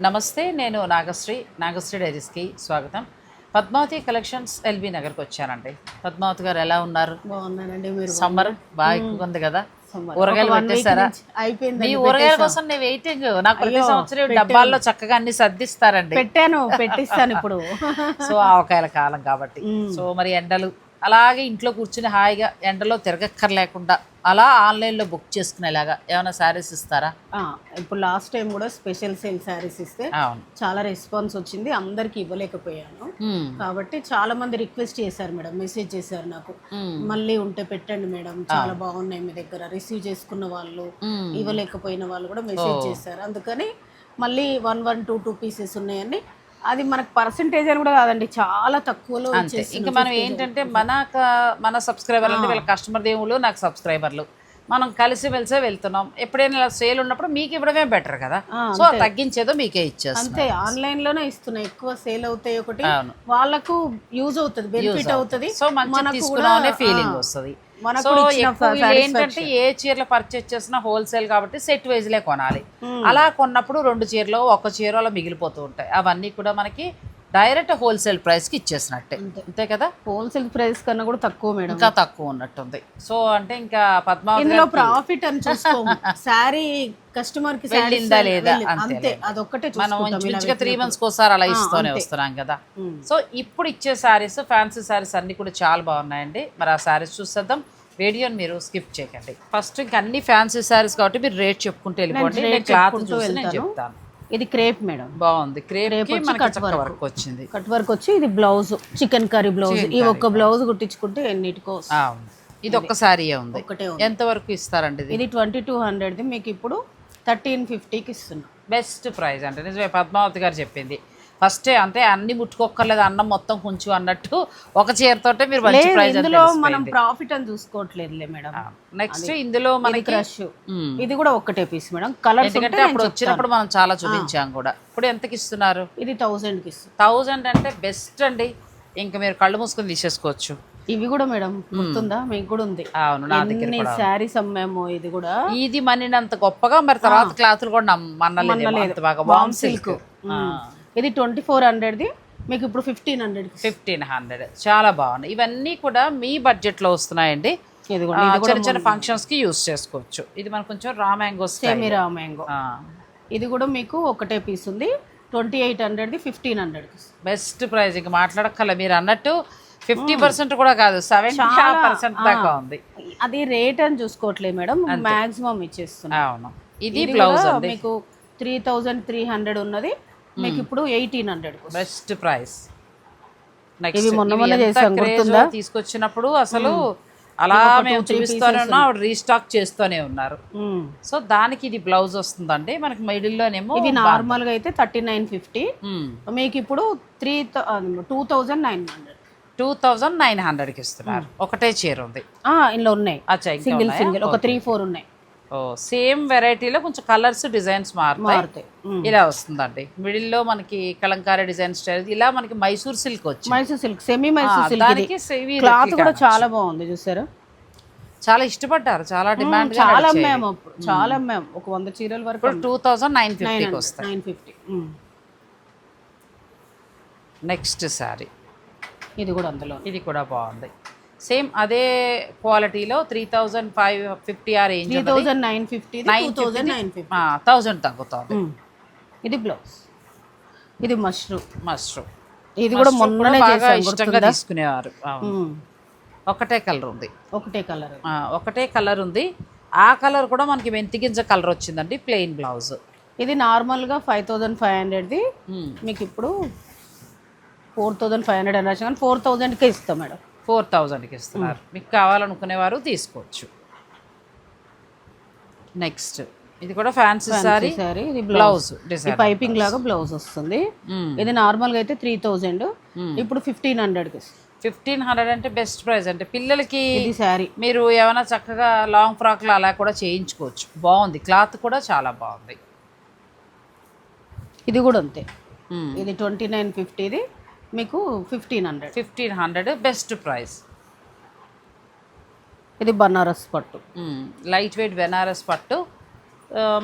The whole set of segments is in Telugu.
నమస్తే నేను నాగశ్రీ నాగశ్రీ డైరీస్కి స్వాగతం. పద్మావతి కలెక్షన్స్ ఎల్బీ నగర్కి వచ్చానండి. పద్మావతి గారు ఎలా ఉన్నారు? బాగున్నానండి మీరు సమ్మర్ బాగా ఎక్కువ ఉంది కదా. ఊరగాయలు పెట్టేశారా? నుంచి అయిపోయింది మీ ఊరగాయల కోసం నేను వెయిటింగ్ నాకు ప్రతి సంవత్సరం డబ్బాల్లో చక్కగా అన్ని సర్దిస్తారండి. పెట్టాను పెట్టిస్తాను ఇప్పుడు. సో ఆవకాయల కాలం కాబట్టి. సో మరి ఎండలు? అలాగే ఇంట్లో కూర్చుని హాయిగా ఎండలో తిరగక్కర్లేకుండా అలా ఆన్లైన్లో బుక్ చేసుకునేలాగా ఏమైనా శారీస్ ఇస్తారా? ఇప్పుడు లాస్ట్ టైం కూడా స్పెషల్ సేల్ శారీస్ ఇస్తే చాలా రెస్పాన్స్ వచ్చింది అందరికి ఇవ్వలేకపోయాను. కాబట్టి చాలా మంది రిక్వెస్ట్ చేశారు మేడం మెసేజ్ చేశారు నాకు. మళ్ళీ ఉంటే పెట్టండి మేడం చాలా బాగున్నాయి మీ దగ్గర రిసీవ్ చేసుకున్న వాళ్ళు. ఇవ్వలేకపోయిన వాళ్ళు కూడా మెసేజ్ చేశారు. అందుకని మళ్ళీ one one two two pieces ఉన్నాయండి అది మనకు పర్సంటేజ్ అని కూడా కాదండి చాలా తక్కువలో. ఇంకా మనం ఏంటంటే మన మన సబ్స్క్రైబర్లు అంటే వీళ్ళ కస్టమర్ దేవుళ్ళు నాకు సబ్స్క్రైబర్లు మనం కలిసి వెలిసే వెళ్తున్నాం. ఎప్పుడైనా ఇలా సేల్ ఉన్నప్పుడు మీకు ఇవ్వడమే బెటర్ కదా. సో తగ్గించేదో మీకే ఇచ్చేస్తాం అంతే ఆన్లైన్లోనే ఇస్తున్నాయి. ఎక్కువ సేల్ అవుతాయి ఒకటి వాళ్ళకు యూజ్ అవుతుంది బెనిఫిట్ అవుతుంది. సో అనే ఫీలింగ్ వస్తుంది. మనకు ఏంటంటే ఏ చీరలు పర్చేస్ చేసినా హోల్సేల్ కాబట్టి సెట్ వైజ్లే కొనాలి. అలా కొన్నప్పుడు రెండు చీరలు ఒక చీర అలా మిగిలిపోతూ ఉంటాయి. అవన్నీ కూడా మనకి డైరెక్ట్ హోల్సేల్ ప్రైస్కి ఇచ్చేసినట్టే. అంతే. కదా? హోల్సేల్ ప్రైస్ కన్నా కూడా తక్కువ మేడం. ఇంకా తక్కువ ఉన్నట్టుంది. సో అంటే ఇంకా పద్మావతి ఇందులో ప్రాఫిట్ అని చూసుకోము. శారీ కస్టమర్కి వెళ్ళిందా లేదా. అంతే అదొక్కటే మనం ఇంచుమించుగా త్రీ మంత్స్ ఒకసారి అలా ఇస్తూనే వస్తున్నాం కదా. సో ఇప్పుడు ఇచ్చే శారీస్ ఫ్యాన్సీ శారీస్ అన్ని కూడా చాలా బాగున్నాయండి. మరి ఆ శారీస్ చూసేద్దాం. వీడియోని మీరు స్కిప్ చేయకండి. ఫస్ట్ ఇంక అన్ని ఫ్యాన్సీ శారీస్ కాబట్టి మీరు రేట్ చెప్పుకుంటూ వెళ్ళిపోండి. క్లాత్ చూసి నేను. చెప్తాను. ఇది క్రేప్ మేడం. బాగుంది. Crepe work. వర్క్. వచ్చింది. కట్ వర్క్ వచ్చి ఇది బ్లౌజ్ చికెన్ కర్రీ బ్లౌజ్. ఈ ఒక్క బ్లౌజ్. కుట్టించుకుంటే ఎన్నిటికో ఇది ఒక్క శారీ ఉంది. ఎంత వరకు ఇస్తారండి ఇది? ఇది ట్వంటీ టూ హండ్రెడ్ది. మీకు ఇప్పుడు థర్టీన్ ఫిఫ్టీకి ఇస్తున్నాం. బెస్ట్ ప్రైస్ అంటే నిజమే. పద్మావతి గారు చెప్పింది. ఫస్ట్ అంటే అన్ని ముట్టుకోక్కర్లేదు అన్నం మొత్తం కొంచెం అన్నట్టు ఒక చీరతోటే మీరు మంచి ప్రైస్ ఇందులో మనం ప్రాఫిట్ అని చూసుకోవట్లేదులే మేడం. నెక్స్ట్ ఇందులో మనకి క్రష్. ఇది కూడా ఒక్కటే పీస్ మేడం. కలర్స్ ఎందుకంటే అప్పుడు వచ్చినప్పుడు మనం చాలా చూపించాం కూడా. ఇప్పుడు ఎంతకి ఇస్తున్నారు? ఇది థౌసండ్కి ఇస్తుంది థౌజండ్ అంటే బెస్ట్ అండి. ఇంకా మీరు కళ్ళు మూసుకొని తీసేసుకోవచ్చు. ఇవి కూడా మేడం గుర్తుందా? మీకు కూడా ఉంది. అవును నా దగ్గర ఎన్ని శారీస్ అమ్మామో ఇది కూడా. ఇది మనినంత గొప్పగా మరి తర్వాత క్లాతులు కూడా మన్నలేదు బాగా. వామ్ సిల్క్ ఇది ట్వంటీ ఫోర్ హండ్రెడ్ది. మీకు ఇప్పుడు ఫిఫ్టీన్ హండ్రెడ్ ఫిఫ్టీన్ హండ్రెడ్. చాలా బాగున్నాయి ఇవన్నీ కూడా మీ బడ్జెట్లో వస్తున్నాయండి చిన్న చిన్న ఫంక్షన్స్కి యూస్ చేసుకోవచ్చు. ఇది మనకు కొంచెం రా మ్యాంగో సెమీరా మ్యాంగో ఇది కూడా మీకు ఒకటే పీస్ ఉంది. ట్వంటీ ఎయిట్ హండ్రెడ్ది ఫిఫ్టీన్ హండ్రెడ్కి బెస్ట్ ప్రైస్. ఇంకా మాట్లాడక్కల మీరు అన్నట్టు ఫిఫ్టీ పర్సెంట్ కూడా కాదు సెవెంటీ పర్సెంట్ దాకా ఉంది. అది రేట్ అని చూసుకోవట్లేదు మేడం. మాక్సిమం ఇచ్చేస్తున్నాం. అవును. ఇది బ్లౌజ్ మీకు త్రీ థౌజండ్ త్రీ హండ్రెడ్ ఉన్నది. మీకు ఇప్పుడు ఎయిటీన్ హండ్రెడ్ బెస్ట్ ప్రైస్. ఇవి మొన్న మొన్న చేసాం, గుర్తుందా? తీసుకొచ్చినప్పుడు అసలు అలా మేము చూపిస్తూనే ఉన్నాం ఆవిడ రీస్టాక్ చేస్తూనే ఉన్నారు. సో దానికి ఇది బ్లౌజ్ వస్తుందండి. మనకి మిడిల్లోనేమో ఇవి నార్మల్గా అయితే థర్టీ నైన్ ఫిఫ్టీ. మీకు ఇప్పుడు three two thousand nine hundred. Two thousand nine హండ్రెడ్కి ఇస్తున్నారు. ఒకటే చీర ఉంది. ఇందులో ఉన్నాయి. సింగిల్? సింగిల్. ఒక త్రీ ఫోర్ ఉన్నాయి. సేమ్ వెరైటీలో కొంచెం కలర్స్ డిజైన్స్ మారుతాయి. ఇలా వస్తుందండి. మిడిల్లో మనకి కలంకారీ డిజైన్ స్టైల్ ఇలా మనకి మైసూర్ సిల్క్ వచ్చింది. Mysore silk semi Mysore silk దానికి క్లాత్ కూడా చాలా బాగుంది చూసారా? చాలా ఇష్టపడ్డారు. చాలా డిమాండ్ చాలా అమ్మాము అప్పుడు. చాలా అమ్మాము. ఒక వంద చీరల వరకు టూ థౌజండ్ నైన్ ఫిఫ్టీకి వస్తాయి. నైన్ ఫిఫ్టీ నెక్స్ట్ శారీ ఇది కూడా అందులో ఇది కూడా బాగుంది. సేమ్ అదే క్వాలిటీలో త్రీ థౌజండ్ ఫైవ్ ఫిఫ్టీ ఆ range three thousand nine fifty two thousand nine fifty. Thousand తగ్గుతుంది. ఇది బ్లౌజ్. ఇది మష్రూమ్ మష్రూమ్ ఇది కూడా మొన్ననే బాగా ఇష్టంగా తీసుకునేవారు. ఒకటే కలర్ ఉంది. ఒకటే కలర్. ఒకటే కలర్ ఉంది. ఆ కలర్ కూడా మనకి మెంతిగింజ కలర్ వచ్చిందండి ప్లెయిన్ బ్లౌజ్. ఇది నార్మల్గా ఫైవ్ థౌజండ్ ఫైవ్ హండ్రెడ్ది. మీకు ఇప్పుడు ఫోర్ థౌజండ్ ఫైవ్ హండ్రెడ్ అని కానీ ఫోర్ థౌజండ్కే ఇస్తాం మేడం. ఫోర్ థౌజండ్కి ఇస్తున్నారు. మీకు కావాలనుకునేవారు తీసుకోవచ్చు. నెక్స్ట్ ఇది కూడా ఫ్యాన్సీ సారీ సారీ ఇది బ్లౌజ్. పైపింగ్ లాగా బ్లౌజ్ వస్తుంది. ఇది నార్మల్గా అయితే త్రీ థౌజండ్. ఇప్పుడు ఫిఫ్టీన్ హండ్రెడ్కి ఇస్తాం ఫిఫ్టీన్ హండ్రెడ్ అంటే బెస్ట్ ప్రైస్. అంటే పిల్లలకి శారీ మీరు ఏమైనా చక్కగా లాంగ్ ఫ్రాక్లు అలా కూడా చేయించుకోవచ్చు. బాగుంది. క్లాత్ కూడా చాలా బాగుంది. ఇది కూడా అంతే. ఇది ట్వంటీ నైన్ ఫిఫ్టీది. మీకు fifteen hundred fifteen hundred best price ఇది బనారస్ పట్టు. లైట్ వెయిట్ బెనారస్ పట్టు.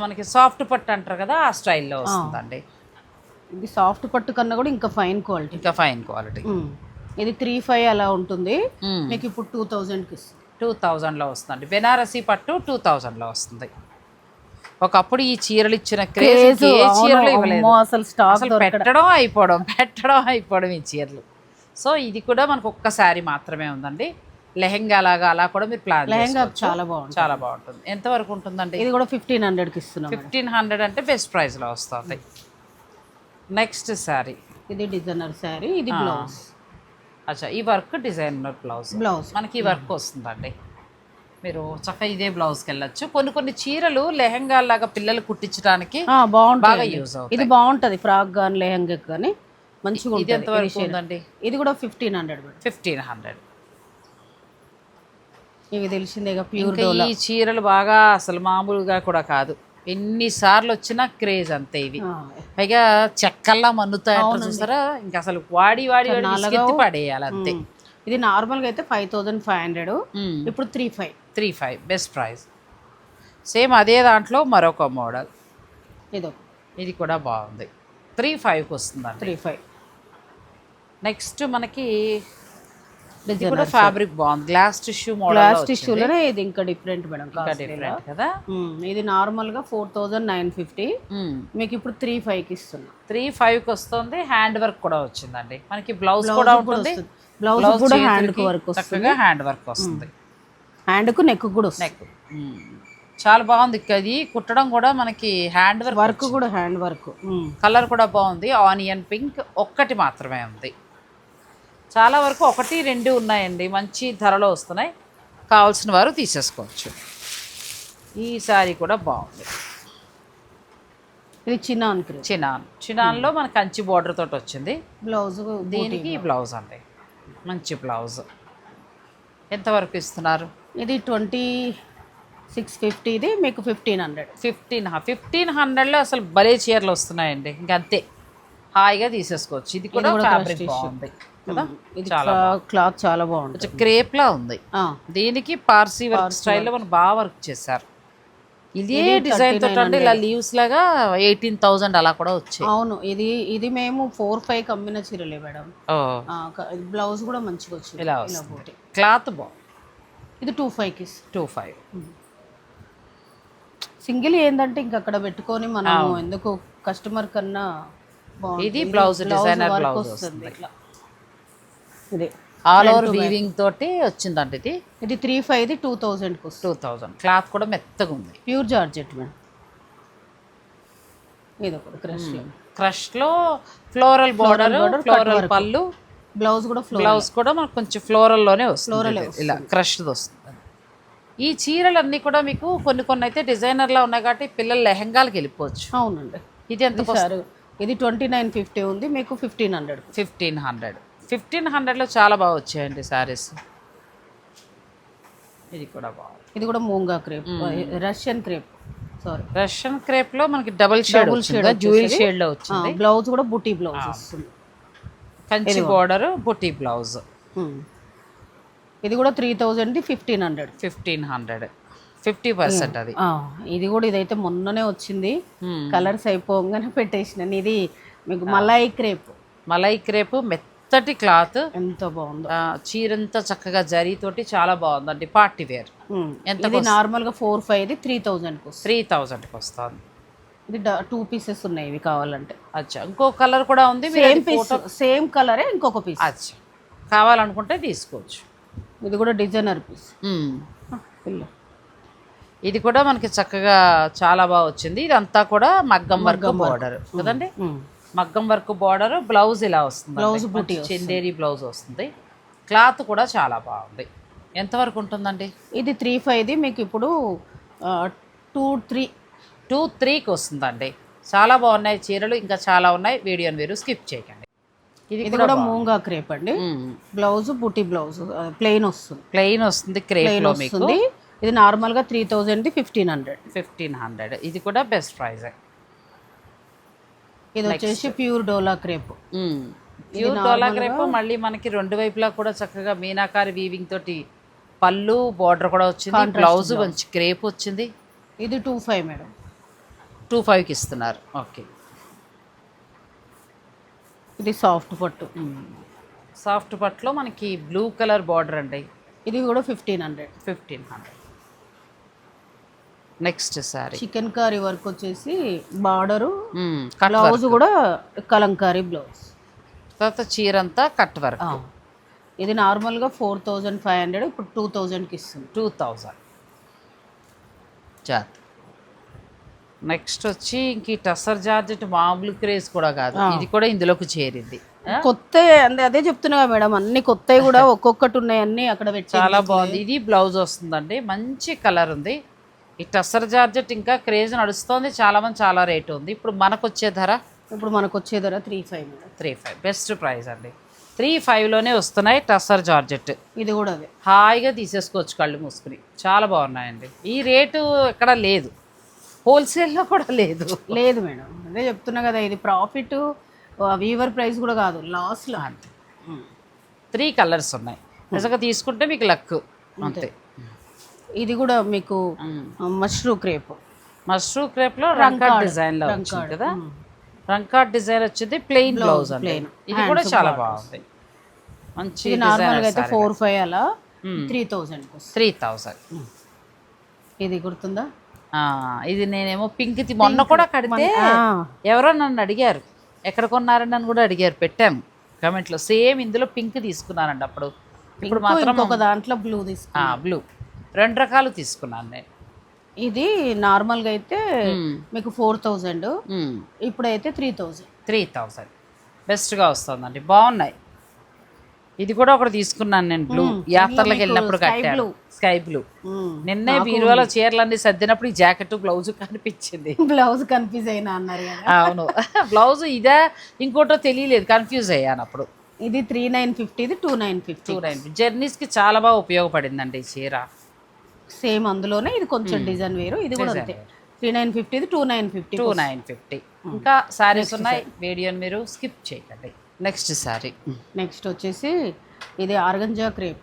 మనకి సాఫ్ట్ పట్టు అంటారు కదా ఆ స్టైల్లో వస్తుందండి. ఇది సాఫ్ట్ పట్టు కన్నా కూడా ఇంకా ఫైన్ క్వాలిటీ ఇంకా ఫైన్ క్వాలిటీ ఇది త్రీ ఫైవ్ అలా ఉంటుంది. మీకు ఇప్పుడు టూ థౌజండ్కి టూ థౌజండ్లో వస్తుందండి. బెనారసీ పట్టు టూ థౌజండ్లో వస్తుంది. ఒకప్పుడు ఈ చీరలు ఇచ్చిన క్రేజ్ ఏ చీరలు ఇవ్వలేదు. అసలు స్టాక్ పెట్టడం అయిపోవడం పెట్టడం అయిపోవడం ఈ చీరలు. సో ఇది కూడా మనకు ఒక్క శారీ మాత్రమే ఉందండి. లెహెంగా లాగా అలా కూడా మీరు ప్లాన్ లెహంగా చాలా బాగుంటుంది. చాలా బాగుంటుంది. ఎంత వరకు ఉంటుందండి? ఇది కూడా ఫిఫ్టీన్ హండ్రెడ్కి ఇస్తున్నాం ఫిఫ్టీన్ హండ్రెడ్ అంటే బెస్ట్ ప్రైస్లో వస్తుంది. నెక్స్ట్ శారీ. ఇది డిజైనర్ శారీ ఇది బ్లౌజ్. అచ్చా ఈ వర్క్ డిజైనర్ బ్లౌజ్. బ్లౌజ్. మనకి ఈ వర్క్ వస్తుందండి. మీరు చక్కగా ఇదే బ్లౌజ్కి వెళ్ళొచ్చు. కొన్ని కొన్ని చీరలు లెహంగా లాగా పిల్లలు కుట్టించడానికి బాగా యూజ్ అవుతాయి. ఇది బాగుంటుంది ఫ్రాక్ కానీ లెహంగా కానీ మంచిగా ఇది ఎంత వరకు ఉందండి? ఇది కూడా ఫిఫ్టీన్ హండ్రెడ్ ఫిఫ్టీన్ హండ్రెడ్ ఇవి తెలిసిందేగా ప్యూర్ ఈ చీరలు బాగా అసలు మామూలుగా కూడా కాదు. ఎన్నిసార్లు వచ్చినా క్రేజ్ అంతే ఇవి. పైగా చెక్కల్లా మన్నుతాయంటారు చూసారా? ఇంకా అసలు వాడి వాడి పడేయాలి అంతే. ఇది నార్మల్గా అయితే ఫైవ్ థౌజండ్ ఫైవ్ హండ్రెడ్ ఇప్పుడు three five three five best price. Same అదే దాంట్లో మరొక మోడల్. ఇదో. ఇది కూడా బాగుంది. త్రీ ఫైవ్కి వస్తుందండి. Three five. నెక్స్ట్ మనకి ఇది కూడా ఫ్యాబ్రిక్ బాగుంది. గ్లాస్ టిష్యూ మోడల్ గ్లాస్ టిష్యూలోనే ఇది ఇంకా డిఫరెంట్ మేడం ఇంకా డిఫరెంట్ కదా? ఇది నార్మల్గా ఫోర్ థౌజండ్ నైన్ ఫిఫ్టీ మీకు ఇప్పుడు త్రీ ఫైవ్కి ఇస్తున్నా. త్రీ ఫైవ్కి వస్తుంది. హ్యాండ్ వర్క్ కూడా వచ్చిందండి. మనకి బ్లౌజ్ కూడా ఉంటుంది. బ్లౌజ్ కూడా హ్యాండ్ వర్క్ చక్కగా హ్యాండ్ వర్క్ వస్తుంది. హ్యాండ్కు నెక్ కూడా నెక్ చాలా బాగుంది. ఇది కుట్టడం కూడా మనకి హ్యాండ్ వర్క్ వర్క్ కూడా హ్యాండ్ వర్క్. కలర్ కూడా బాగుంది. ఆనియన్ పింక్ ఒక్కటి మాత్రమే ఉంది. చాలా వరకు ఒకటి రెండు ఉన్నాయండి. మంచి ధరలో వస్తున్నాయి. కావాల్సిన వారు తీసేసుకోవచ్చు. ఈ సారీ కూడా బాగుంది. ఇది చిన్న చినాన్ చినాన్లో మన కంచి బార్డర్ తోటి వచ్చింది. బ్లౌజ్ దీనికి ఈ బ్లౌజ్ అండి. మంచి బ్లౌజ్ ఎంతవరకు ఇస్తున్నారు? ఇది ట్వంటీ సిక్స్ ఫిఫ్టీది మీకు ఫిఫ్టీన్ హండ్రెడ్. ఫిఫ్టీన్ ఫిఫ్టీన్ హండ్రెడ్లో అసలు భలే చీరలు వస్తున్నాయండి. ఇంకా అంతే. హాయిగా తీసేసుకోవచ్చు. ఇది కూడా ఫ్యాబ్రిక్ బాగుంది. కదా? ఇది క్లాత్ చాలా బాగుంటుంది. కొంచెం క్రేప్లా ఉంది. దీనికి పార్సీ వర్క్ స్టైల్లో మనం బాగా వర్క్ చేశారు. ఇదే డిజైన్ తోటి అంటే ఇలా లీవ్స్ లాగా ఎయిటీన్ థౌజండ్ అలా కూడా వచ్చాయి. అవును. ఇది ఇది మేము ఫోర్ ఫైవ్ కమ్మిన చీరలే మేడం. బ్లౌజ్ కూడా మంచిగా వచ్చింది. ఇలా క్లాత్ బాగుంది. ఇది టూ ఫైవ్కి టూ ఫైవ్ సింగిల్ ఏంటంటే ఇంక అక్కడ పెట్టుకొని మనము ఎందుకు కస్టమర్ కన్నా. ఇది బ్లౌజ్ డిజైనర్ బ్లౌజ్ వస్తుంది ఇట్లా. ఇది ఆల్ ఓవర్ వీవింగ్ తోటి వచ్చిందండి ఇది. ఇది త్రీ ఫైవ్ది టూ థౌజండ్కి వస్తుంది టూ థౌజండ్ క్లాత్ కూడా మెత్తగా ఉంది. ప్యూర్ జార్జెట్ మేడం ఇది ఒకటి క్రష్ క్రష్లో ఫ్లోరల్ బార్డర్ ఫ్లోరల్ పళ్ళు బ్లౌజ్ కూడా బ్లౌజ్ కూడా మనకు కొంచెం ఫ్లోరల్లోనే వస్తుంది. ఇలా క్రష్డ్ వస్తుంది. ఈ చీరలన్నీ కూడా మీకు కొన్ని కొన్ని అయితే డిజైనర్లా ఉన్నాయి కాబట్టి పిల్లలు లెహంగాలకు వెళ్ళిపోవచ్చు. అవునండి. ఇది ఎంత సార్ ఇది ట్వంటీ నైన్ ఫిఫ్టీ ఉంది మీకు fifteen hundred fifteen hundred fifteen హండ్రెడ్లో చాలా బాగా వచ్చాయండి శారీస్ ఇది కూడా బాగుంది. ఇది కూడా Moonga crepe Russian crepe. Sari. Russian క్రేప్లో మనకి డబుల్ షేడ్ వచ్చింది? జ్యూల్ షేడ్లో వచ్చింది. బ్లౌజ్ కూడా బుటీ బ్లౌజ్ వస్తుంది. Kanchi border buti blouse. Hmm. ఇది కూడా three థౌజండ్ది fifteen hundred fifteen hundred fifty percent అది. ఇది కూడా ఇదైతే మొన్ననే వచ్చింది. Hmm. కలర్స్ అయిపోగానే పెట్టేసినాను ఇది మీకు మలాయి క్రేప్. మలై క్రేప్ మెత్తటి క్లాత్. ఎంత బాగుందో. చీరంతా చక్కగా జరీతోటి చాలా బాగుందండి. Party wear Hmm. ఎంత నార్మల్గా ఫోర్ ఫైవ్ది త్రీ థౌజండ్కి త్రీ థౌజండ్కి వస్తుంది. ఇది టూ పీసెస్ ఉన్నాయి ఇవి కావాలంటే. అచ్చా. ఇంకో కలర్ కూడా ఉంది. సేమ్ పీస్ సేమ్ కలరే ఇంకొక పీస్ అచ్చా. కావాలనుకుంటే తీసుకోవచ్చు. ఇది కూడా డిజైనర్ పీస్ మ్మ్. ఇది కూడా మనకి చక్కగా చాలా బాగా వచ్చింది. ఇదంతా కూడా మగ్గం వర్క్ బార్డర్. కదండి? మగ్గం వర్క్ బార్డర్ బ్లౌజ్ ఇలా వస్తుంది. బ్లౌజ్ బుట్టి చందేరి బ్లౌజ్ వస్తుంది. క్లాత్ కూడా చాలా బాగుంది. ఎంతవరకు ఉంటుందండి? ఇది త్రీ ఫైవ్ది మీకు ఇప్పుడు టూ త్రీ టూ త్రీకి వస్తుందండి. చాలా బాగున్నాయి చీరలు ఇంకా చాలా ఉన్నాయి. వీడియోని మీరు స్కిప్ చేయకండి. ఇది కూడా మూంగా క్రేప్ అండి. బ్లౌజ్ బుటీ బ్లౌజ్ ప్లెయిన్ వస్తుంది. ప్లెయిన్ వస్తుంది క్రేప్లో మీకు. వస్తుంది. ఇది నార్మల్గా త్రీ థౌజండ్ది ఫిఫ్టీన్ హండ్రెడ్ ఫిఫ్టీన్ హండ్రెడ్. ఇది కూడా బెస్ట్ ప్రైస్ ఇది వచ్చేసి pure Dola crepe. Pure Dola crepe మళ్ళీ మనకి రెండు వైపులా కూడా చక్కగా మీనాకారి వీవింగ్ తోటి పళ్ళు బార్డర్ కూడా వచ్చింది. బ్లౌజ్ మంచి క్రేప్ వచ్చింది. ఇది టూ ఫైవ్ మేడం. టూ ఫైవ్కి ఇస్తున్నారు. ఓకే. ఇది సాఫ్ట్ పట్టు. సాఫ్ట్ పట్లో మనకి బ్లూ కలర్ బార్డర్ అండి. ఇది కూడా fifteen hundred. Fifteen hundred. Next sari. Chikankari work వచ్చేసి బార్డరు బ్లౌజ్ కూడా కలంకారీ బ్లౌజ్. తర్వాత చీర అంతా కట్ వర్క్. ఇది నార్మల్గా ఫోర్ థౌజండ్ ఫైవ్ హండ్రెడ్ ఇప్పుడు టూ థౌజండ్కి ఇస్తుంది. Two thousand. జాత్ నెక్స్ట్ వచ్చి ఇంక ఈ టసర్ జార్జెట్ మామూలు క్రేజ్ కూడా కాదు. ఇది కూడా ఇందులోకి చేరింది? కొత్త అంటే అదే చెప్తున్నా మేడం అన్ని కొత్తవి కూడా ఒక్కొక్కటి ఉన్నాయి అన్ని అక్కడ చాలా బాగుంది. ఇది బ్లౌజ్ వస్తుందండి. మంచి కలర్ ఉంది. ఈ టసర్ జార్జెట్ ఇంకా క్రేజ్ నడుస్తుంది. చాలా మంది చాలా రేట్ ఉంది. ఇప్పుడు మనకు వచ్చే ధర? ఇప్పుడు మనకు వచ్చే ధర three five three five. Best price అండి. త్రీ ఫైవ్లోనే వస్తున్నాయి టసర్ జార్జెట్. ఇది కూడా అదే. హాయిగా తీసేసుకోవచ్చు కళ్ళు మూసుకుని. చాలా బాగున్నాయండి. ఈ రేటు ఎక్కడ లేదు. హోల్సేల్లో కూడా లేదు. లేదు మేడం. అదే చెప్తున్నా కదా ఇది ప్రాఫిట్ వీవర్ ప్రైస్ కూడా కాదు లాస్లో అంతే. త్రీ కలర్స్ ఉన్నాయి. నిజంగా తీసుకుంటే మీకు లక్. అంతే. ఇది కూడా మీకు మష్రూ క్రేప్. మష్రూమ్ క్రేప్లో రంకాట్ డిజైన్లో వచ్చింది కదా? రంకాట్ డిజైన్ వచ్చింది ప్లెయిన్ బ్లౌజ్ అండి. ఇది కూడా చాలా బాగుంది. మంచి నార్మల్గా అయితే ఫోర్ ఫైవ్ అలా త్రీ థౌజండ్ త్రీ థౌజండ్. ఇది గుర్తుందా? ఇది నేనేమో పింక్ మొన్న కూడా కడితే ఎవరో నన్ను అడిగారు. ఎక్కడ కొన్నారని నన్ను కూడా అడిగారు. పెట్టాము. కమెంట్లో సేమ్ ఇందులో పింక్ తీసుకున్నానండి అప్పుడు. ఇప్పుడు మాత్రం ఇంకొక దాంట్లో బ్లూ తీసుకు బ్లూ. రెండు రకాలు తీసుకున్నాను నేను. ఇది నార్మల్గా అయితే మీకు ఫోర్ థౌజండ్. ఇప్పుడైతే త్రీ థౌజండ్. Three thousand. బెస్ట్గా వస్తుందండి. బాగున్నాయి. ఇది కూడా ఒకటి తీసుకున్నాను నేను బ్లూ యాత్రలకు వెళ్ళినప్పుడు కట్టాను స్కై బ్లూ నిన్నే బీరువాలో చీరలన్నీ సర్దినప్పుడు ఈ జాకెట్ బ్లౌజ్ కనిపించింది. బ్లౌజ్ కన్ఫ్యూజ్ అయినా అన్నారు అవును. బ్లౌజ్ ఇదే. ఇంకోటో తెలియలేదు. కన్ఫ్యూజ్ అయ్యాను అప్పుడు. ఇది త్రీ నైన్ ఫిఫ్టీ ఇది two nine fifty two nine జర్నీస్కి చాలా బాగా ఉపయోగపడిందండి ఈ చీర. సేమ్ అందులోనే ఇది కొంచెం డిజైన్ వేరు. ఇది కూడా అంతే. త్రీ నైన్ ఫిఫ్టీ ఇది two nine fifty two nine fifty ఇంకా శారీస్ ఉన్నాయి. వీడియోని మీరు స్కిప్ చేయకండి. నెక్స్ట్ శారీ నెక్స్ట్ వచ్చేసి ఇది ఆర్గంజా క్రేప్.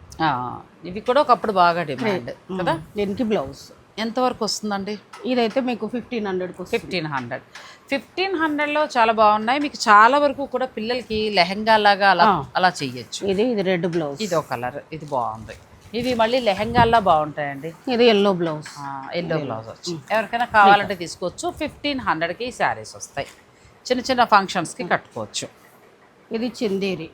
ఇవి కూడా ఒకప్పుడు బాగా డిమాండ్ కదా? దీనికి బ్లౌజ్ ఎంతవరకు వస్తుందండి? ఇదైతే మీకు ఫిఫ్టీన్ హండ్రెడ్కి వస్తుంది. ఫిఫ్టీన్ హండ్రెడ్ ఫిఫ్టీన్ హండ్రెడ్లో చాలా బాగున్నాయి. మీకు చాలా వరకు కూడా పిల్లలకి లెహంగా లాగా అలా అలా చెయ్యొచ్చు. ఇది ఇది రెడ్ బ్లౌజ్ ఇది ఒక కలర్ ఇది బాగుంది. ఇవి మళ్ళీ లెహంగాల్లా బాగుంటాయండి. ఇది ఎల్లో బ్లౌజ్ ఎల్లో బ్లౌజ్ వచ్చి. ఎవరికైనా కావాలంటే తీసుకోవచ్చు. ఫిఫ్టీన్ హండ్రెడ్కి ఈ శారీస్ వస్తాయి. చిన్న చిన్న ఫంక్షన్స్కి కట్టుకోవచ్చు. ఇది చందేరి.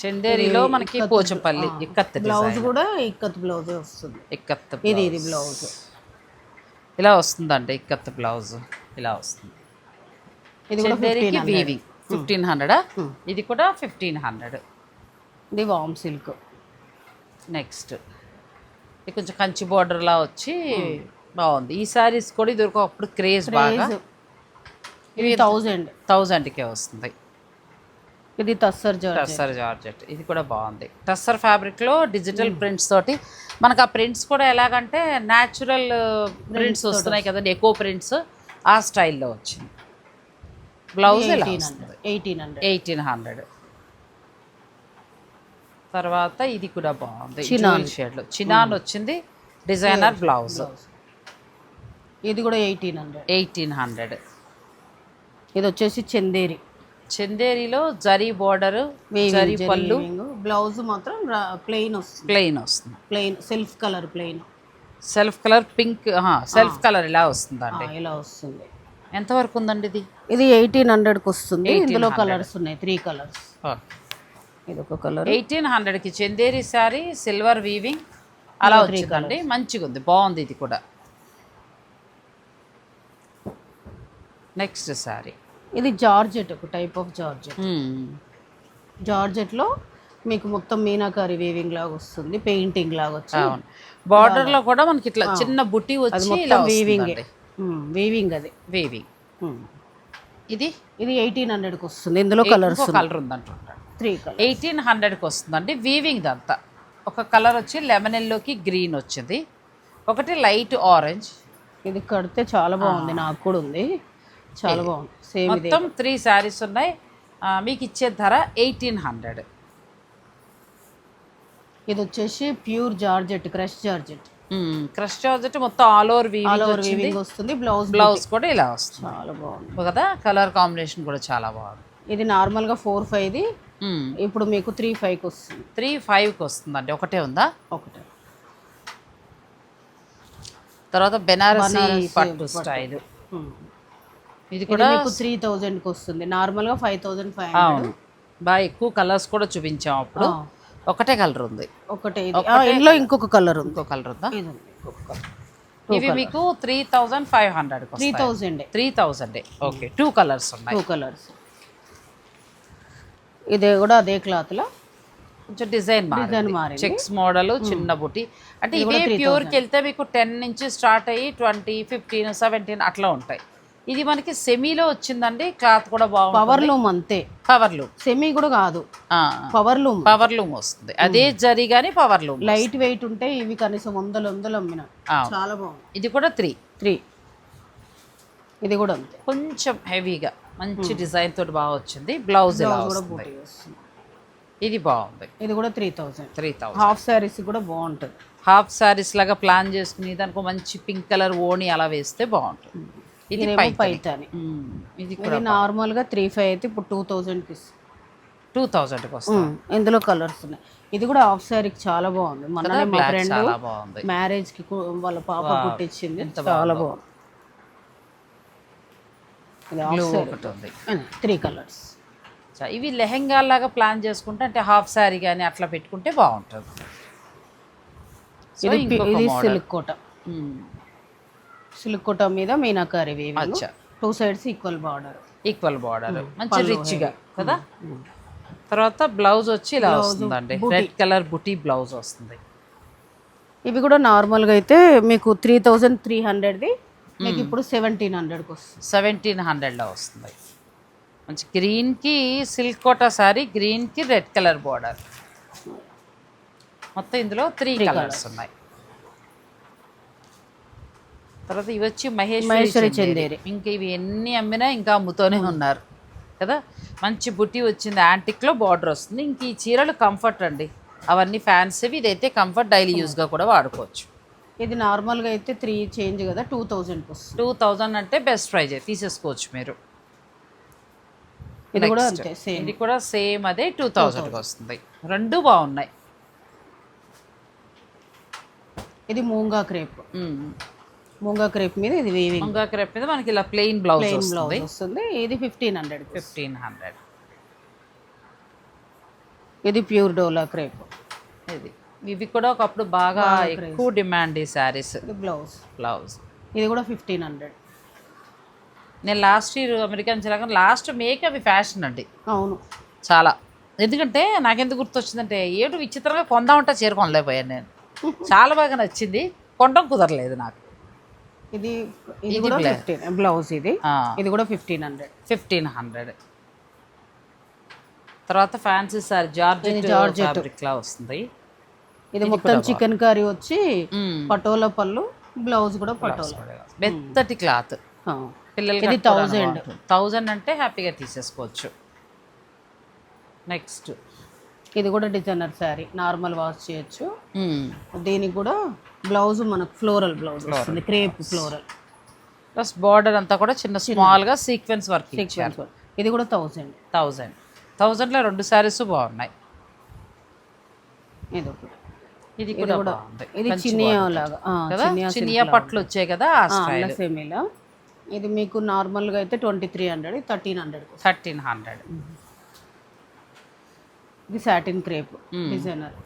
చందేరిలో మనకి పోచంపల్లి ఇక్కత్ బ్లౌజ్ కూడా ఇక్కత్ బ్లౌజ్ వస్తుంది. ఇక్కత్ ఇది ఇది బ్లౌజ్. ఇలా వస్తుందండి ఇక్కత్ బ్లౌజ్. ఇలా వస్తుంది. ఇది కూడా చందేరికి వీవింగ్ ఫిఫ్టీన్ హండ్రెడా ఇది కూడా ఫిఫ్టీన్ హండ్రెడ్ ఇది వామ్ సిల్క్ నెక్స్ట్ ఇది కొంచెం కంచి border లా వచ్చి బాగుంది. ఈ శారీస్ కూడా ఇది ఒకప్పుడు క్రేజ్ బాగా. ఇది థౌజండ్ థౌజండ్కే వస్తుంది. ఇది జార్జ్ టస్సర్ జార్జెట్. ఇది కూడా బాగుంది. టస్సర్ ఫ్యాబ్రిక్లో డిజిటల్ ప్రింట్స్ తోటి మనకు ఆ ప్రింట్స్ కూడా ఎలాగంటే న్యాచురల్ ప్రింట్స్ వస్తున్నాయి కదండి. ఎక్కువ ప్రింట్స్ ఆ స్టైల్లో వచ్చింది. Blouse eighteen hundred eighteen hundred తర్వాత ఇది కూడా బాగుంది. చినాన్. షేడ్లో చినాన్ వచ్చింది. డిజైనర్ బ్లౌజ్ ఇది కూడా ఎయిటీన్ హండ్రెడ్ ఎయిటీన్ హండ్రెడ్ ఇది వచ్చేసి చందేరి. చందేరిలో జరీ బోర్డర్ జరీ పళ్ళు బ్లౌజ్ మాత్రం ప్లెయిన్ వస్తుంది. ప్లెయిన్ వస్తుంది. Plain self colour plain self colour pink self colour ఇలా వస్తుందండి? ఇలా వస్తుంది. ఎంతవరకు ఉందండి ఇది? ఇది ఎయిటీన్ హండ్రెడ్కి వస్తుంది. ఇందులో కలర్స్ ఉన్నాయి త్రీ కలర్స్ ఇది ఒక కలర్ ఎయిటీన్ హండ్రెడ్కి చందేరి శారీ సిల్వర్ వీవింగ్ అలా వచ్చిందండి. మంచిగా ఉంది బాగుంది ఇది కూడా. నెక్స్ట్ శారీ ఇది జార్జెట్ ఒక టైప్ ఆఫ్ జార్జెట్. జార్జెట్లో మీకు మొత్తం మీనాకారి వీవింగ్ లాగా వస్తుంది పెయింటింగ్ లాగా వచ్చి అవును. బార్డర్లో కూడా మనకి ఇట్లా చిన్న బుట్టి వచ్చి ఇలా వీవింగ్ వీవింగ్ అది. Weaving Hmm. ఇది? ఇది ఎయిటీన్ హండ్రెడ్కి వస్తుంది ఇందులో కలర్స్ ఇంకో కలర్ ఉందంటుంటారు త్రీ కలర్ ఎయిటీన్ హండ్రెడ్కి వస్తుందండి. వీవింగ్ దంతా ఒక కలర్ వచ్చి లెమన్ ఎల్లోకి గ్రీన్ వచ్చింది. ఒకటి లైట్ ఆరెంజ్ ఇది కడితే చాలా బాగుంది నాకు కూడా ఉంది. చాలా బాగుంది. సేమ్ మొత్తం త్రీ శారీస్ ఉన్నాయి. మీకు ఇచ్చే ధర ఎయిటీన్ హండ్రెడ్. ఇది వచ్చేసి pure georgette crush georgette. Crush georgette మొత్తం all over all over weaving వస్తుంది. బ్లౌజ్ బ్లౌజ్ కూడా ఇలా వస్తుంది. చాలా బాగుంది. కదా? కలర్ కాంబినేషన్ కూడా చాలా బాగుంది. ఇది నార్మల్గా ఫోర్ ఫైవ్ది. ఇప్పుడు మీకు త్రీ ఫైవ్కి వస్తుంది. త్రీ ఫైవ్కి వస్తుందండి. ఒకటే ఉందా? ఒకటి. తర్వాత బెనారసి పట్టు. స్టైల్. ఇది కూడా మీకు త్రీ థౌజండ్కి వస్తుంది. నార్మల్గా ఫైవ్ థౌజండ్ ఫైవ్ అవును. బాగా ఎక్కువ కలర్స్ కూడా చూపించాం అప్పుడు. ఒకటే కలర్ ఉంది. ఒకటే ఇది. ఆ, ఇందులో ఇంకొక కలర్ ఉంది. ఇంకో కలర్ ఉందా? ఇవి మీకు three thousand five hundred three thousand three thousand okay two colours ఉన్నాయి. టూ కలర్స్ ఇది కూడా అదే క్లాత్లో కొంచెం డిజైన్ డిజైన్ మారింది. చెక్స్ మోడల్ చిన్న బుట్టి అంటే ఇవే ప్యూర్కి వెళ్తే మీకు టెన్ నుంచి స్టార్ట్ అయ్యి ట్వంటీ ఫిఫ్టీన్ సెవెంటీన్ అట్లా ఉంటాయి. ఇది మనకి సెమీలో వచ్చిందండి క్లాత్ కూడా బాగుంటుంది. పవర్ లూమ్ అంతే. Power loom. సెమీ కూడా కాదు. Power loom. పవర్ లూమ్ వస్తుంది. అదే జరి కానీ పవర్ లూమ్ లైట్ వెయిట్ ఉంటే ఇవి కనీసం వందలు వందలు అమ్మిన. చాలా బాగుంది. ఇది కూడా త్రీ. త్రీ. ఇది కూడా అంతే. కొంచెం హెవీగా మంచి డిజైన్ తోటి బాగా వచ్చింది. బ్లౌజ్ ఇది బాగుంది. ఇది కూడా three thousand. Three thousand half saris కూడా బాగుంటుంది. హాఫ్ సారీస్ లాగా ప్లాన్ చేసుకుని దానికి మంచి పింక్ కలర్ ఓణి అలా వేస్తే బాగుంటుంది. ఇది పైతాని. ఇది ఇది నార్మల్గా త్రీ ఫైవ్ అయితే ఇప్పుడు టూ థౌజండ్కి టూ థౌజండ్కి వస్తుంది. ఇందులో కలర్స్ ఉన్నాయి. ఇది కూడా హాఫ్ శారీకి చాలా బాగుంది. మొన్ననే మా ఫ్రెండ్ బాగుంది. మ్యారేజ్కి వాళ్ళ పాప కుట్టించింది చాలా బాగుంది. త్రీ కలర్స్ ఇవి లెహెంగా లాగా ప్లాన్ చేసుకుంటే అంటే హాఫ్ శారీ కానీ అట్లా పెట్టుకుంటే బాగుంటుంది. ఇది. సిల్క్ కోట. మ్మ్. సిల్క్ కోట మీద మీనాకారి వీవింగ్ అచ్చా. Two sides equal border equal border మంచి రిచ్గా కదా? తర్వాత బ్లౌజ్ వచ్చి ఇలా వస్తుందండి. రెడ్ కలర్ బుటీ బ్లౌజ్ వస్తుంది. ఇవి కూడా నార్మల్గా అయితే మీకు త్రీ థౌజండ్ త్రీ హండ్రెడ్ది మీకు ఇప్పుడు సెవెంటీన్ హండ్రెడ్కి వస్తుంది. సెవెంటీన్ హండ్రెడ్లో వస్తుంది. మంచి గ్రీన్కి సిల్క్ కోటా సారీ గ్రీన్కి రెడ్ కలర్ బార్డర్ మొత్తం ఇందులో త్రీ కలర్స్ ఉన్నాయి. తర్వాత ఇవి వచ్చి మహేశ్వరి చందేరి. ఇంకా ఇవి ఎన్ని అమ్మినా ఇంకా అమ్ముతూనే ఉన్నారు. కదా? మంచి బుట్టి వచ్చింది యాంటిక్లో బార్డర్ వస్తుంది. ఇంక ఈ చీరలు కంఫర్ట్ అండి. అవన్నీ ఫ్యాన్సీవి ఇదైతే కంఫర్ట్ డైలీ యూస్గా కూడా వాడుకోవచ్చు. ఇది నార్మల్గా అయితే త్రీ చేంజ్ కదా టూ వస్తుంది. టూ థౌజండ్ అంటే బెస్ట్ ప్రైజ్ తీసేసుకోవచ్చు మీరు. ఇది కూడా. అంతే సేమ్ ఇది కూడా సేమ్ అదే టూ థౌజండ్కి వస్తుంది. రెండు బాగున్నాయి. ఇది మూంగా క్రేప్. మూంగా క్రేప్ మీద ఇది వీవింగ్ ఇంకా క్రేప్ మీద మనకి ఇలా ప్లెయిన్ బ్లౌజ్ ప్లెయిన్ బ్లౌజ్ వస్తుంది. ఇది ఫిఫ్టీన్ హండ్రెడ్ ఫిఫ్టీన్ హండ్రెడ్ ఇది ప్యూర్ డోలా క్రేప్ ఇది. ఇవి కూడా ఒకప్పుడు బాగా ఎక్కువ డిమాండ్ ఈ శారీస్ బ్లౌజ్ బ్లౌజ్ ఇది కూడా ఫిఫ్టీన్ హండ్రెడ్ నేను లాస్ట్ ఇయర్ అమెరికన్ చిరాక లాస్ట్ మేక్ అవి ఫ్యాషన్ అండి. అవును. చాలా. ఎందుకంటే నాకెందుకు గుర్తొచ్చిందంటే ఏడు విచిత్రంగా కొందామంటే చీర కొనలేకపోయాను నేను. చాలా బాగా నచ్చింది. కొనడం కుదరలేదు నాకు. ఇది ఇది కూడా ఫిఫ్టీన్ బ్లౌజ్ ఇది. ఇది కూడా ఫిఫ్టీన్ హండ్రెడ్ ఫిఫ్టీన్ హండ్రెడ్ తర్వాత ఫ్యాన్సీ సారీ జార్జెట్ ఫ్యాబ్రిక్ లా వస్తుంది. ఇది మొత్తం చికెన్ కర్రీ వచ్చి. పటోలా పళ్ళు బ్లౌజ్ కూడా పటోలా. మెత్తటి క్లాత్. పిల్లలకి థౌజండ్ థౌజండ్ అంటే హ్యాపీగా తీసేసుకోవచ్చు. నెక్స్ట్ ఇది కూడా డిజైనర్ శారీ నార్మల్ వాష్ చేయొచ్చు. దీనికి కూడా బ్లౌజ్ మనకు ఫ్లోరల్ బ్లౌజ్ వస్తుంది క్రేప్ ఫ్లోరల్. ప్లస్ బార్డర్ అంతా కూడా చిన్న స్మాల్గా సీక్వెన్స్ వర్క్ ఇది కూడా థౌజండ్. థౌజండ్. థౌజండ్లో రెండు శారీస్ బాగున్నాయి. ఇది ఒకటి. ఇది కూడా బాగుంది. ఇది చినియా లాగా. కదా? చినియా పట్లు వచ్చాయి కదా ఇది మీకు నార్మల్గా అయితే twenty three hundred thirteen hundred thirteen hundred. ఇది సాటిన్ క్రేప్ డిజైనర్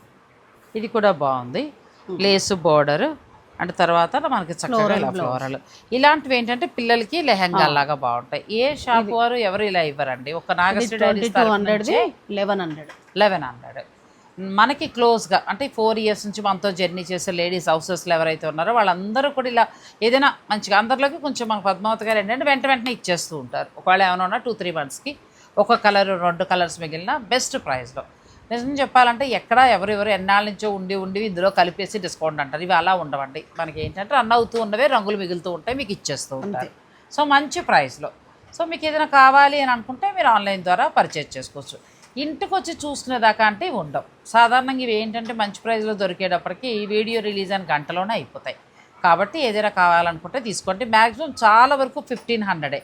ఇది కూడా బాగుంది. లేసు బార్డర్ అండ్ తర్వాత మనకి చక్కగా ఇలా ఫ్లోరల్ ఇలాంటివి ఏంటంటే పిల్లలకి లెహంగా లాగా బాగుంటాయి. ఏ షాప్ వారు ఎవరు ఇలా ఇవ్వరండి? ఒక Nagashri eleven hundred eleven hundred మనకి క్లోజ్గా అంటే ఫోర్ ఇయర్స్ నుంచి మనతో జర్నీ చేసే లేడీస్ హౌసెస్లో ఎవరైతే ఉన్నారో వాళ్ళందరూ కూడా ఇలా ఏదైనా మంచిగా అందరిలోకి కొంచెం మన పద్మావతి గారు ఏంటంటే వెంట వెంటనే ఇచ్చేస్తూ ఉంటారు. ఒకవేళ ఏమైనా ఉన్నా టూ త్రీ మంత్స్కి ఒక కలర్ రెండు కలర్స్ మిగిలిన బెస్ట్ ప్రైస్లో నిజం చెప్పాలంటే ఎక్కడ ఎవరెవరు ఎన్నాళ్ళ నుంచో ఉండి ఉండి ఇందులో కలిపేసి డిస్కౌంట్ అంటారు. ఇవి అలా ఉండవండి. మనకి ఏంటంటే రన్ అవుతూ ఉన్నవే రంగులు మిగులుతూ ఉంటాయి మీకు ఇచ్చేస్తూ ఉంటారు. సో మంచి ప్రైస్లో సో మీకు ఏదైనా కావాలి అని అనుకుంటే మీరు ఆన్లైన్ ద్వారా పర్చేజ్ చేసుకోవచ్చు. ఇంటికి వచ్చి చూసుకునేదాకా అంటే ఉండవు. సాధారణంగా ఇవి ఏంటంటే మంచి ప్రైస్లో దొరికేటప్పటికి ఈ వీడియో రిలీజ్ అని గంటలోనే అయిపోతాయి. కాబట్టి ఏదైనా కావాలనుకుంటే తీసుకోండి. మ్యాక్సిమం చాలా వరకు ఫిఫ్టీన్ హండ్రెడే.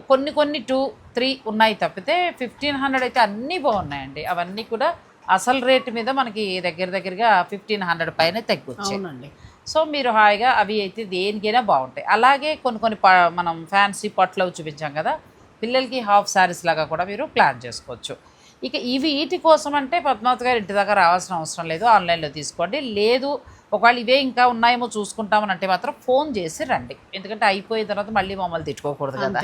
కొన్ని కొన్ని టూ త్రీ ఉన్నాయి తప్పితే ఫిఫ్టీన్ హండ్రెడ్ అయితే అన్నీ బాగున్నాయండి. అవన్నీ కూడా అసలు రేటు మీద మనకి దగ్గర దగ్గరగా ఫిఫ్టీన్ హండ్రెడ్ పైన తగ్గొచ్చాయి. సో మీరు హాయిగా అవి అయితే దేనికైనా బాగుంటాయి. అలాగే కొన్ని కొన్ని ప- మనం ఫ్యాన్సీ పట్లు అవి చూపించాం కదా పిల్లలకి హాఫ్ శారీస్ లాగా కూడా మీరు ప్లాన్ చేసుకోవచ్చు. ఇక ఇవి వీటి కోసం అంటే పద్మావతి గారు ఇంటి దాకా రావాల్సిన అవసరం లేదు. ఆన్లైన్లో తీసుకోండి. లేదు ఒకవేళ ఇవే ఇంకా ఉన్నాయేమో చూసుకుంటామని అంటే మాత్రం ఫోన్ చేసి రండి. ఎందుకంటే అయిపోయిన తర్వాత మళ్ళీ మమ్మల్ని తిట్టుకోకూడదు కదా.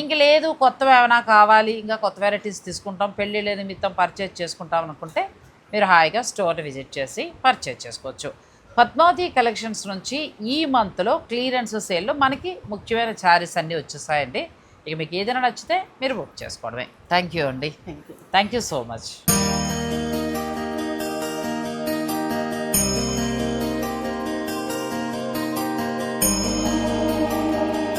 ఇంక లేదు కొత్తవి ఏమైనా కావాలి ఇంకా కొత్త వెరైటీస్ తీసుకుంటాం పెళ్ళి లేని నిమిత్తం పర్చేజ్ చేసుకుంటాం అనుకుంటే మీరు హాయిగా స్టోర్ విజిట్ చేసి పర్చేజ్ చేసుకోవచ్చు. పద్మావతి కలెక్షన్స్ నుంచి ఈ మంత్లో క్లియరెన్స్ సేల్లో మనకి ముఖ్యమైన శారీస్ అన్నీ వచ్చేసాయండి. ఇక మీకు ఏదైనా నచ్చితే మీరు బుక్ చేసుకోవడమే. థ్యాంక్ యూ అండి. Thank you so much